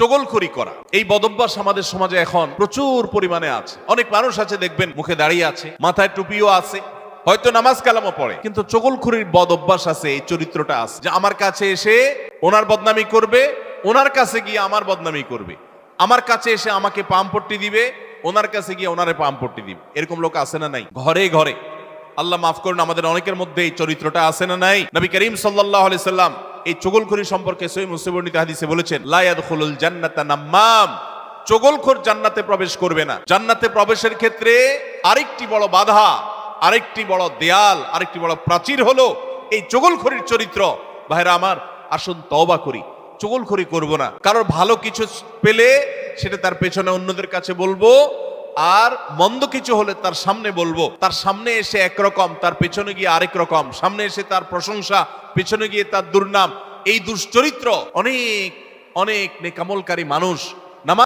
চগলখড়ি করা। এই বদভ্যাস আমাদের সমাজে এখন প্রচুর পরিমাণে আছে। অনেক মানুষ আছে, দেখবেন, মুখে দাঁড়িয়ে আছে, মাথায় টুপিও আছে, হয়তো নামাজ কালামও পড়ে। কিন্তু চগলখড়ির বদ অভ্যাস আছে, এই চরিত্রটা আছে, যে আমার কাছে এসে ওনার বদনামি করবে, ওনার কাছে গিয়ে আমার বদনামি করবে। আমার কাছে এসে আমাকে পামপট্টি দিবে, ওনার কাছে গিয়ে ওনারে পামপট্টি দিবে। এরকম লোক আছে না নাই? ঘরে ঘরে। আল্লাহ মাফ করুন, আমাদের অনেকের মধ্যে এই চরিত্রটা আছে না নাই? নবী করিম সাল্লাল্লাহু আলাইহি সাল্লাম এই চগলখড়ি সম্পর্কে সহি মুসলিম বর্ণিত হাদিসে বলেছেন, লা ইয়াদখুলুল জান্নাতা নাম্মাম। চগলখোর জান্নাতে প্রবেশ করবে না। জান্নাতে প্রবেশের ক্ষেত্রে আরেকটি বড় বাধা, আরেকটি বড় দেয়াল, আরেকটি বড় প্রাচীর হলো এই চগলখড়ির চরিত্র। ভাইরা আমার, আসুন তওবা করি। চগলখড়ি করব না। কারোর ভালো কিছু পেলে সেটা তার পেছনে অন্যদের কাছে বলব। আর মন্দ কিছু হলে তার সামনে বলব। তার সামনে এসে একরকম তার পেছনে গিয়ে আরেক রকম। সামনে এসে তার প্রশংসা, পেছনে গিয়ে তার দুর্নাম। এই দুশ্চরিত্র অনেক অনেক নেকামলকারী মানুষ